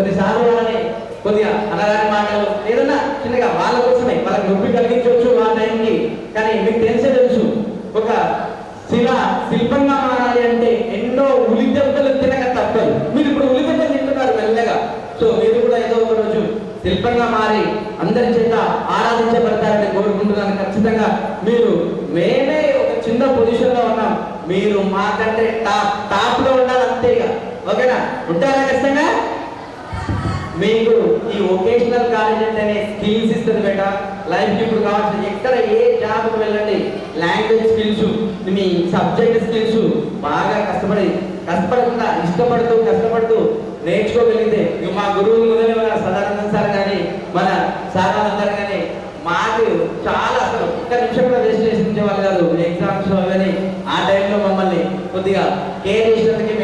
కొన్నిసార్లు వాళ్ళని కొద్దిగా అనగాని మాటలు ఏదన్నా చిన్నగా వాళ్ళ కోసమే వాళ్ళకి నొప్పి కలిగించవచ్చు ఆ టైంకి. కానీ మీకు తెలిసే తెలుసు ఒక శిల శిల్పంగా మారాలి అంటే ఎన్నో ఉలిదెబ్బలు తినక తప్పదు. మీరు ఇప్పుడు ఉలిదెబ్బలు తింటున్నారు మెల్లగా. సో మీరు కూడా ఏదో ఒక రోజు శిల్పంగా మారి అందరి చేత ఆరాధించబడతారని కోరుకుంటున్నాను. ఖచ్చితంగా మీరు మేమే ఒక చిన్న పొజిషన్లో ఉన్నాం. మీరు మాకంటే టాప్ టాప్లో ఉండాలి అంతేగా. ఓకేనా? ఉంటారా ఖచ్చితంగా? మీకు ఈ వొకేషనల్ కాలేజ్ అనే స్కిల్స్ ఇస్తుంది బేట? లైఫ్ ఇప్పుడు కావాల్సిన ఎక్కడ ఏ జాబ్కి వెళ్ళండి లాంగ్వేజ్ స్కిల్స్ మీ సబ్జెక్ట్ స్కిల్స్ బాగా కష్టపడి కష్టపడకుండా ఇష్టపడుతూ కష్టపడుతూ నేర్చుకోగలిగితే మా గురువులు మొదలై మన సదానంద సార్ కానీ మన సార్ కానీ మాకు చాలా అసలు ఒక్క నిమిషం కూడా వేస్ట్ చేసి వాళ్ళు కాదు ఎగ్జామ్స్ అవన్నీ ఆ టైంలో మమ్మల్ని కొద్దిగా కేర్ చేసినందుకే